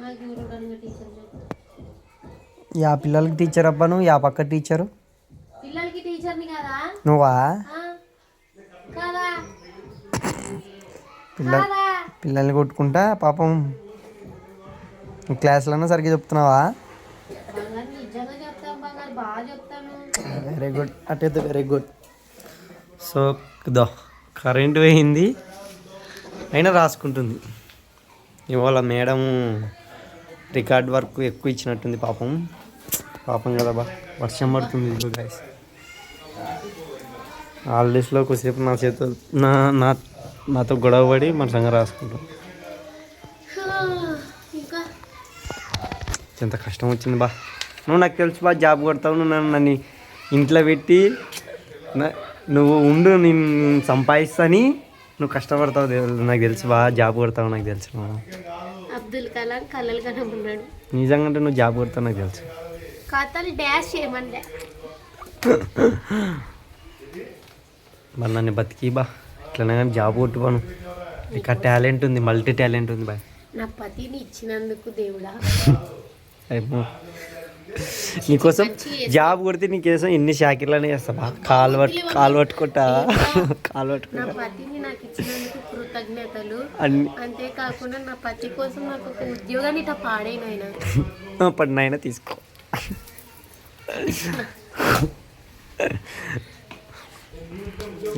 నాకు ఎవరు యా పిల్లలకి టీచర్ అబ్బా నువ్వు యా పక్క టీచరు పిల్లలకి టీచర్ని కదా? నువ్వా? కాదా? పిల్ల పిల్లల్ని కొట్టుకుంటా పాపం. క్లాసులన్నా సరిగ్గా చెప్తున్నావా? Very good అటైతే very good so though current పోయింది. అయినా రాసుకుంటుంది. ఇవాళ మేడం రికార్డ్ వర్క్ ఎక్కువ ఇచ్చినట్టుంది పాపం. పాపం కదా బా వర్షం పడుతుంది గైస్ హాలిడేస్లో కొద్దిసేపు నా చేతితో నా నా నాతో గొడవ పడి మన సంగ రాసుకుంటాం. ఎంత కష్టం వచ్చింది బా. నువ్వు నాకు తెలుసు బా జాబ్ కొడతావు నువ్వు నన్ను నన్ను ఇంట్లో పెట్టి నువ్వు ఉండు నేను సంపాదిస్తాని. నువ్వు కష్టపడతావు తెలు- నాకు తెలుసు బా జాబ్ కొడతావు నాకు తెలుసు. అబ్దుల్ కలాం కలలు కనబడ్డాడు నిజంగా అంటే నువ్వు జాబ్ కొడతావు నాకు తెలుసు. కథలు డాష్ చేయమంటే. మరి నన్ను బతికి బా ఇట్లనే కానీ జాబ్ కొట్టుకోను. ఇక టాలెంట్ ఉంది మల్టీ టాలెంట్ ఉంది బా నా పతిని ఇచ్చినందుకు దేవుడా. ఏమో. నీకోసం జాబ్ కొడితే నీకోసం ఎన్ని షాకిర్లనే చేస్తా. బా కాలు పట్టు కాలు పట్టుకుంటా. కాలు పట్టుకుంటా. కృతజ్ఞతలు. అంతేకాకుండా నా పతి కోసం నాకు ఒక ఉద్యోగాన్ని ఇట్లా పాడైన పడినైనా తీసుకో.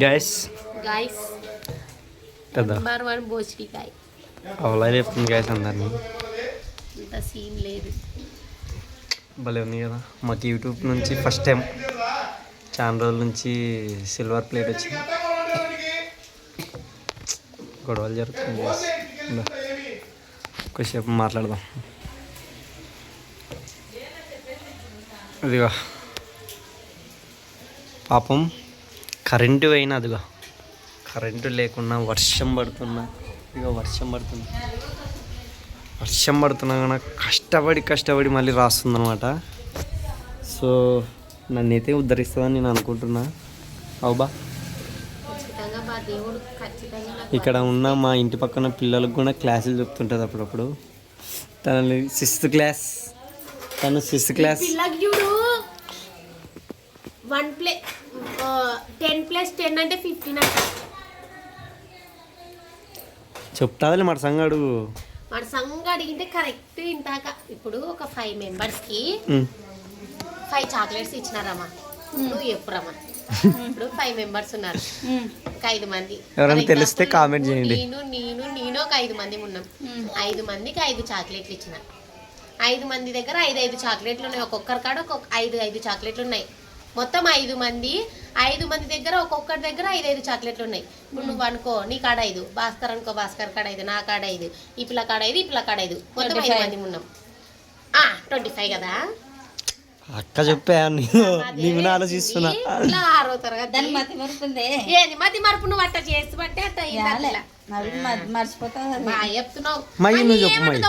గాయస్ కదా. నెంబర్ వన్ బోచిడికాయ అవలా చెప్తుంది గ్యాస్ అందరినీ. ఇంత సీన్ లేదు. భలే ఉంది కదా. మాకు యూట్యూబ్ నుంచి ఫస్ట్ టైం చాలా రోజుల నుంచి సిల్వర్ ప్లేట్ వచ్చింది. గొడవలు జరుగుతుంది కొద్దిసేపు మాట్లాడదాం. అదిగా పాపం కరెంటు పోయినా అదిగో. కరెంటు లేకున్నా వర్షం పడుతున్నా. ఇక వర్షం పడుతుంది. వర్షం పడుతున్నా కానీ కష్టపడి కష్టపడి మళ్ళీ రాస్తుందన్నమాట. సో నన్నైతే ఉద్ధరిస్తుందని నేను అనుకుంటున్నా. అవుబా ఇక్కడ ఉన్న మా ఇంటి పక్కన పిల్లలకు కూడా క్లాసులు చెప్తుంటుంది అప్పుడప్పుడు. తన సిక్స్త్ క్లాస్ తను సిక్స్త్ క్లాస్. పిల్లకి చూడు. One plus ten plus ten అంటే ఫిఫ్టీన్ అంట. చెప్తాదిలే మన సంగడు. సంగ అడిగింటే కరెక్ట్ ఇంతాక ఇప్పుడు ఒక ఫైవ్ మెంబర్స్కి ఫైవ్ చాక్లెట్స్ ఇచ్చినారమ్మా. నువ్వు చెప్పురమ్మా. ఇప్పుడు ఫైవ్ మెంబర్స్ ఉన్నారు. ఒక ఐదు మంది. ఎవరైనా తెలిస్తే comment చేయండి. నేను నేను నేను ఒక ఐదు మంది ఉన్నాం. ఐదు మందికి ఐదు చాక్లెట్లు ఇచ్చిన. ఐదు మంది దగ్గర ఐదు ఐదు చాక్లెట్లు ఉన్నాయి. ఒక్కొక్కరి కాడ ఒక్కొక్క ఐదు ఐదు చాక్లెట్లు ఉన్నాయి. మొత్తం ఐదు మంది ఐదు మంది దగ్గర ఒక్కొక్కరి దగ్గర ఐదు ఐదు చాక్లెట్లు ఉన్నాయి. ఇప్పుడు నువ్వు అనుకో నీ కాడ ఐదు భాస్కర్ అనుకో భాస్కర్ కాడ ఐదు నా కాడ ఐదు ఈ పిల్ల కాడ ఐదు ఈ పిల్ల కాడ ఐదు. మొత్తం ఐదు మంది ఉన్నాం. ట్వంటీ ఫైవ్ కదా? అక్క చెప్పా నీవు నీవు ఆలోచిస్తున్నా. ఇలా ఆరో తరగతి? దాని మతి మరుపుందే. ఏది? మతి మరుపు నువ్వు అట్ట చేసి మర్చిపోతావు చెప్తున్నావు. నువ్వు చెప్పు, నువ్వు?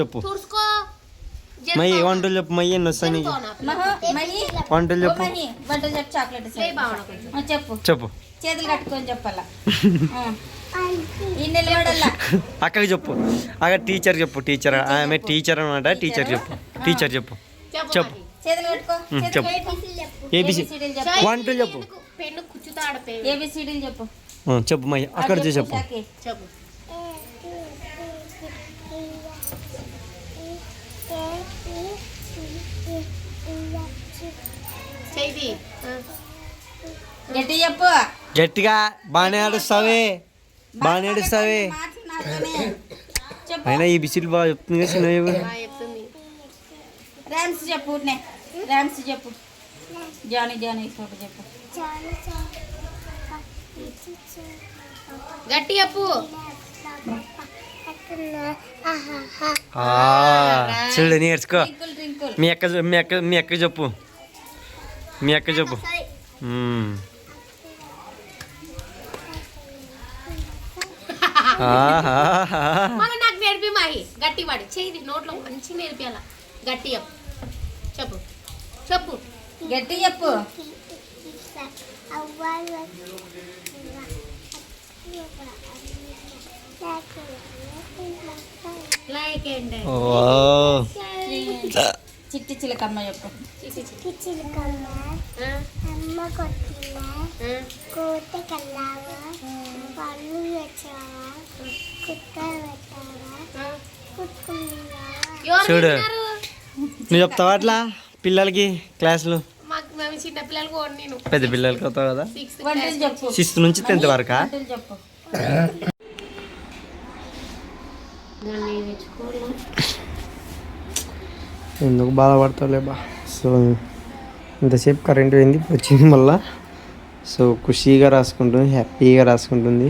చెప్పు. మయ్యి వంటలు చెప్పు మయ్యి ఎన్ని వస్తాయి నీకు? వంటలు చెప్పు. మహి, వంట చెప్పు చాక్లెట్ చెప్పు. చెప్పు. చేతులు కట్టుకొని చెప్పాలా? అక్కకి చెప్పు. అక్క టీచర్ చెప్పు టీచర్. ఆమె టీచర్ అనమాట టీచర్ చెప్పు. టీచర్ చెప్పు. చెప్పు చెప్పు. ఏబిసి వంటలు చెప్పు. చెప్పు. చెప్పు మయ్యి అక్కడ చూసి చెప్పు. చెప్పు. చేయి గట్టి చెప్పు. గట్టిగా బాగానే ఆడుస్తావే. బాగానే ఆడుస్తావే. అయినా ఈ బిసిలు బాగా చెప్తుంది కదా చెప్తుంది. ర్యామ్స్ చెప్పు. ర్యామ్స్ చెప్పు. జానీ జానీ చోట చెప్పు. గట్టి చెప్పు. ఆ, చూడు నేర్చుకో మీ అక్క మీ అక్క మీ అక్క చెప్పు. మీ అక్క చెప్పు. నాకు నేర్పి మాహి గట్టి వాడి. చేయి నోట్లో మంచి నేర్పియాల. గట్టి చెప్పు. చెప్పు. చెప్పు. గట్టి చెప్పు. లైక్ అండ్ చిట్టి చిలకమ్మ చెప్పు. అమ్మ కొట్టిన కోత కల్లావా పళ్ళు వచ్చావా పెట్టావా కుట్టుకున్నావా? చూడు. నువ్వు చెప్తావా అట్లా పిల్లలకి క్లాసులు? పెద్ద పిల్లలకి అవుతావు కదా? సిక్స్త్ నుంచి టెన్త్ వరకా వంటలు చెప్పు దాన్ని తెచ్చుకోవాలి ఎందుకు బాధపడతావులే బా సో ఇంతసేపు కరెంట్ పోయింది వచ్చింది మళ్ళా. సో ఖుషీగా రాసుకుంటుంది హ్యాపీగా రాసుకుంటుంది.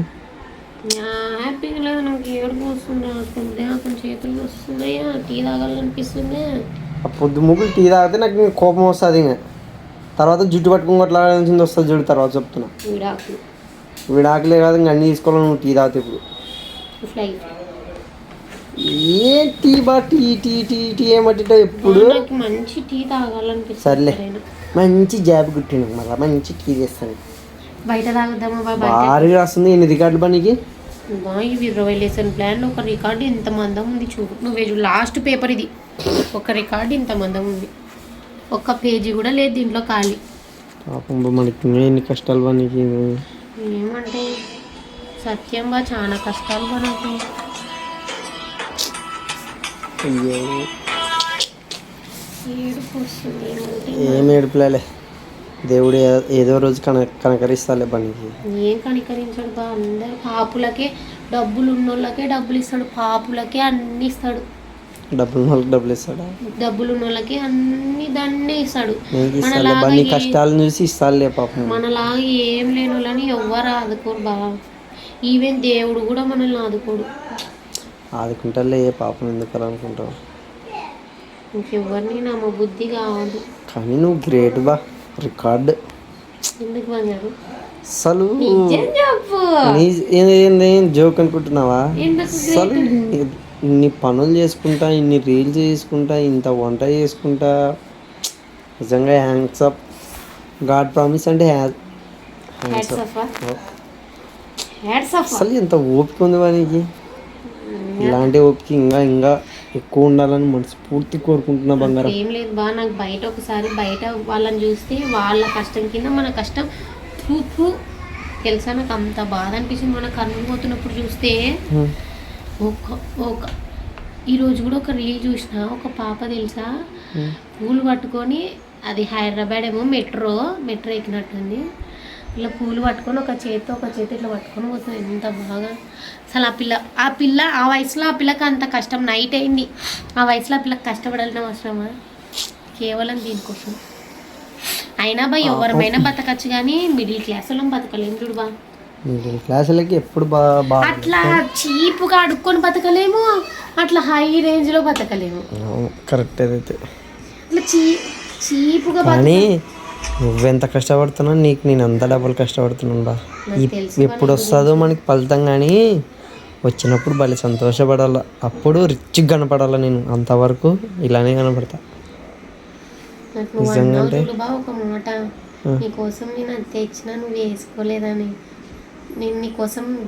హ్యాపీగా లేదు నాకు ఏడుపు వస్తుంది అనుకుంటే అక్కడ చేతులు వస్తున్నాయా టీ తాగాలనిపిస్తుంది? ఆ పొద్దు ముగ్గులు టీ తాగితే నాకు ఇంకా కోపం వస్తుంది ఇంకా. తర్వాత జుట్టు పట్టుకుని కొట్లాడాల్సింది వస్తుంది చూడు తర్వాత చెప్తున్నా. విడాకులు. విడాకులే కాదు ఇంకా అన్నీ తీసుకోవాలి నువ్వు టీ తాగితే ఇప్పుడు. ఏ టీ బా టీ టీ టీ టీ ఏమట్టిట ఎప్పుడు? నాకు మంచి టీ తాగాలనిపిస్తుంది సర్లే. మంచి జాబ్ కుట్టిండు మళ్ళీ మంచి టీ చేస్తాను బయట తాగుద్దామా బా బయట? భారీగా వస్తుంది ఎన్ని రికార్డులు పా నీకు? బా, ఇవి ఇరవై లెసన్ ప్లాన్ ఒక రికార్డు ఇంత మందం ఉంది చూడు. నువ్వే చూడు లాస్ట్ పేపర్ ఇది. ఒక రికార్డు ఇంత మందం ఉంది. ఒక్క పేజీ కూడా లేదు దీంట్లో ఖాళీ. పాపం బా మనకి ఎన్ని కష్టాలు నీకు. ఏమంటే సత్యం బా చాలా కష్టాలు పడుతూ అయ్యో ఏం ఏడుపులేలే. దేవుడు ఏదో రోజు కన కనకరిస్తాలే పనికి ఏం కనికరించాడు బా అందరు. పాపులకే డబ్బులు ఉన్నోళ్ళకే డబ్బులు ఇస్తాడు పాపులకే అన్ని ఇస్తాడు డబ్బులు వాళ్ళకి డబ్బులు ఇస్తాడా. డబ్బులు ఉన్నోళ్ళకి అన్ని దాన్నే ఇస్తాడు నీ కష్టాలను చూసి ఇస్తాలే పాపం. మనలాగా ఏం లేని వాళ్ళని ఎవ్వరు ఆదుకోరు బా. ఈవెన్ దేవుడు కూడా మనల్ని ఆదుకోడు. ఆదుకుంటాలే ఏ పాపం ఎందుకు అలా అనుకుంటావు? నమ్మ బుద్ధి కావద్దు. కానీ నువ్వు గ్రేట్ బా రికార్డ్. ఎందుకు బంగారు అసలు జోక్ అనుకుంటున్నావా? అసలు ఇన్ని- పనులు చేసుకుంటా ఇన్ని రీల్స్ చేసుకుంటా ఇంత వంట చేసుకుంటా నిజంగా హ్యాండ్స్ అప్. గాడ్ ప్రామిస్ అంటే అసలు ఎంత ఓపిక ఉంది వానికి ఇలాంటి ఓపిక ఇంకా ఇంకా ఎక్కువ ఉండాలని మనస్ఫూర్తి కోరుకుంటున్నా బంగారం. ఏం లేదు బా నాకు బయట ఒకసారి బయట వాళ్ళని చూస్తే వాళ్ళ కష్టం కింద మన కష్టం ఫూ తెలుసా నాకు అంత బాధ అనిపించింది మన కన్ను పోతున్నప్పుడు చూస్తే. ఒక ఒక ఈరోజు కూడా ఒక రీల్ చూసిన ఒక పాప తెలుసా. పూలు పట్టుకొని అది హైదరాబాద్ ఏమో మెట్రో మెట్రో ఎక్కినట్టుంది. ఇలా పూలు పట్టుకొని ఒక చేతితో ఒక చేతి ఇట్లా పట్టుకొని పోతుంది. ఎంత బాగా. అసలు ఆ పిల్ల ఆ పిల్ల ఆ వయసులో ఆ పిల్లకి అంత కష్టం. నైట్ అయింది. ఆ వయసులో ఆ పిల్లకి కష్టపడాల్సిన అవసరమా? కేవలం దీనికోసం అయినా బా ఎవరిమైనా బతకచ్చు కానీ మిడిల్ క్లాస్ వాళ్ళం బతకలేం చూడు బా. మిడిల్ క్లాసులకి ఎప్పుడు అట్లా చీపుగా అడుక్కొని బతకలేము. అట్లా హై రేంజ్లో బతకలేము. కరెక్ట్ ఏదైతే అట్లా చీ చీపుగా బతక కానీ నువ్వెంత కష్టపడుతున్నావు నీకు నేను అంత డబ్బులు కష్టపడుతున్నాను బా. ఎప్పుడు వస్తుందో మనకి ఫలితం కానీ వచ్చినప్పుడు భలే సంతోషపడాల. అప్పుడు రిచ్గా కనపడాల నేను అంతవరకు ఇలానే కనపడతా. నిజంగా అంటే? నీకోసం నేను అది తెచ్చినా నువ్వు వేసుకోలేదని. నేను నీకోసం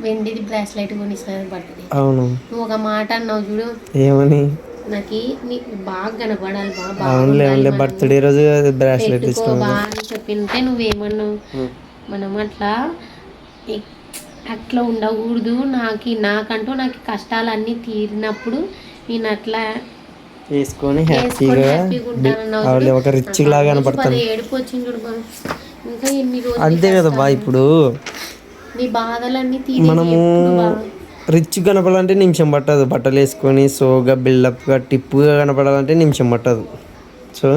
వెండిది బ్రాస్లైట్ కొనిస్తాను బర్త్డే. అవును. నువ్వు ఒక మాట అన్నావు చూడు. ఏమని? నాకు నీకు బాగా కనపడాలి బా అవునులే. బర్త్డే రోజు బ్రాస్లెట్ బా అని చెప్పింటే నువ్వేమన్నావు మనం అట్లా అట్లా ఉండకూడదు. నాకు నాకంటూ నాకు కష్టాలన్నీ తీరినప్పుడు నేను అట్లా వేసుకొని హ్యాపీగా. ఒక రిచ్ లాగా కనపడతాను ఏడుపు వచ్చింది చూడు. ఇంకా ఎన్ని రోజులు అంతే కదా బా ఇప్పుడు. నీ బాధలన్నీ మనము రిచ్ కనపడాలంటే నిమిషం పట్టదు. బట్టలు వేసుకొని సోగా బిల్డప్గా టిప్పుగా కనపడాలంటే నిమిషం పట్టదు. సో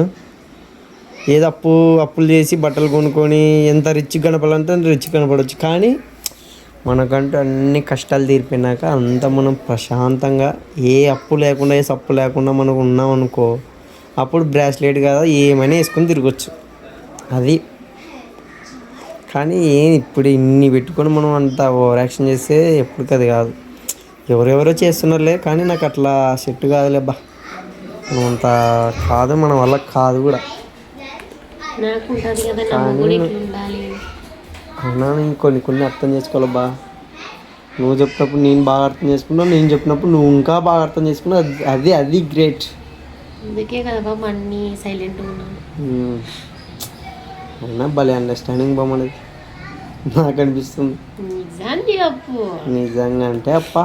ఏదో అప్పు అప్పులు చేసి బట్టలు కొనుక్కొని ఎంత రిచ్ కనపడాలంటే అంత రిచ్ కనపడవచ్చు కానీ మనకంటూ అన్ని కష్టాలు తీరిపోయినాక అంత మనం ప్రశాంతంగా ఏ అప్పు లేకుండా ఏ సప్పు లేకుండా మనకు ఉన్నాం అనుకో అప్పుడు బ్రాస్లెట్ కదా ఏమైనా వేసుకొని తిరగచ్చు. అది కానీ ఏం ఇప్పుడు ఇన్ని పెట్టుకొని మనం అంత ఓవర్ యాక్షన్ చేస్తే ఎప్పుడు అది కాదు. ఎవరెవరో చేస్తున్నారులే కానీ నాకు అట్లా సెట్ కాదులే బా. మనం అంత కాదు మన వల్ల కాదు కూడా. కదా అవునా నేను కొన్ని కొన్ని అర్థం చేసుకోవాలి బా. నువ్వు చెప్పినప్పుడు నేను బాగా అర్థం చేసుకున్నావు నేను చెప్పినప్పుడు నువ్వు ఇంకా బాగా అర్థం చేసుకున్నావు అది- అది అది గ్రేట్ అందుకే కదా బాబు అన్ని సైలెంట్గా ఉన్నాను. అయినా భలే అండర్స్టాండింగ్ బాగుండదు నాకు అనిపిస్తుంది నిజంగా అంటే అప్ప.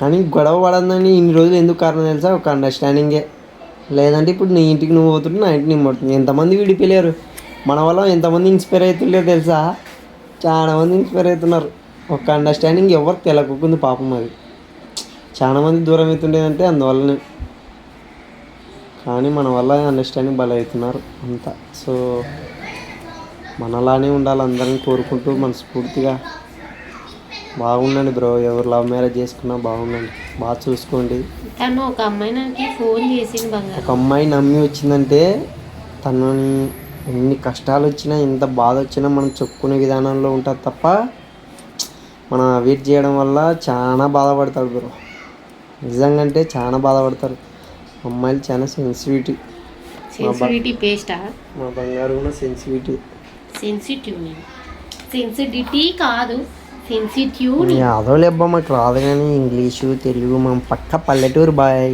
కానీ గొడవ పడదని ఇన్ని రోజులు ఎందుకు కారణం తెలుసా? ఒక అండర్స్టాండింగే లేదంటే ఇప్పుడు నీ ఇంటికి నువ్వు పోతుంటే నా ఇంటికి నేను పోతుంది ఎంతమంది విడిపోలేరు. మన వల్ల ఎంతమంది ఇన్స్పైర్ అవుతుండే తెలుసా? చాలా మంది ఇన్స్పైర్ అవుతున్నారు. ఒక అండర్స్టాండింగ్ ఎవరు తెలకుంది పాపం అది. చాలా మంది దూరం అవుతుండేదంటే అందువల్లనే. కానీ మన వల్ల అండర్స్టాండింగ్ భలే అవుతున్నారు అంతా. సో మనలానే ఉండాలి అందరిని కోరుకుంటూ మనస్ఫూర్తిగా. బాగుండండి బ్రో ఎవరు లవ్ మ్యారేజ్ చేసుకున్నా బాగుండండి. బాగా చూసుకోండి. తను ఒక అమ్మాయి నాకు ఫోన్ చేసింది బంగారు. ఒక అమ్మాయి నమ్మి వచ్చిందంటే తనని ఎన్ని కష్టాలు వచ్చినా ఎంత బాధ వచ్చినా మనం చెప్పుకునే విధానంలో ఉంటుంది తప్ప మనం వెయిట్ చేయడం వల్ల చాలా బాధపడతాడు బ్రో. నిజంగా అంటే చాలా బాధపడతారు. అమ్మాయిలు చాలా సెన్సిటివిటీ. సెన్సిటివిటీ పేస్టా మా బంగారు కూడా సెన్సిటివిటీ సెన్సిటివ్ నేను సెన్సిటివిటీ కాదు సెన్సిటివ్ యాదో లేబ్బా మాకు రాదు కానీ ఇంగ్లీషు తెలుగు మనం పక్క పల్లెటూరు బాయ్.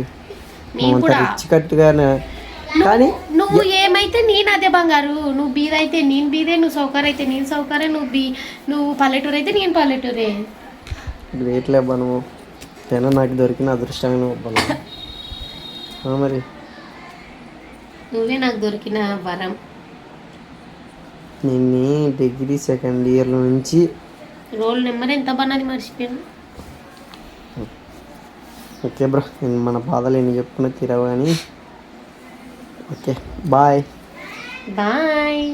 కట్టుగానే. కానీ నువ్వు ఏమైతే నేను అదే బంగారు నువ్వు బీద అయితే నేను బీదే నువ్వు సౌకర్య అయితే నేను సౌకర్య నువ్వు బీ నువ్వు పల్లెటూరు అయితే నేను పల్లెటూరే. గ్రేట్ లేబ్బా నువ్వు. అయినా నాకు దొరికిన అదృష్టమైన ఒబ్బలు మరి. నువ్వే నాకు దొరికిన వరం. నిన్ని డిగ్రీ సెకండ్ ఇయర్ నుంచి రోల్ నెంబర్ ఎంత బన్నది మర్చిపోయాను? ఓకే బ్రో నేను మన బాధలు ఎన్ని చెప్పుకున్నా తీరవు కానీ. Okay bye. బాయ్.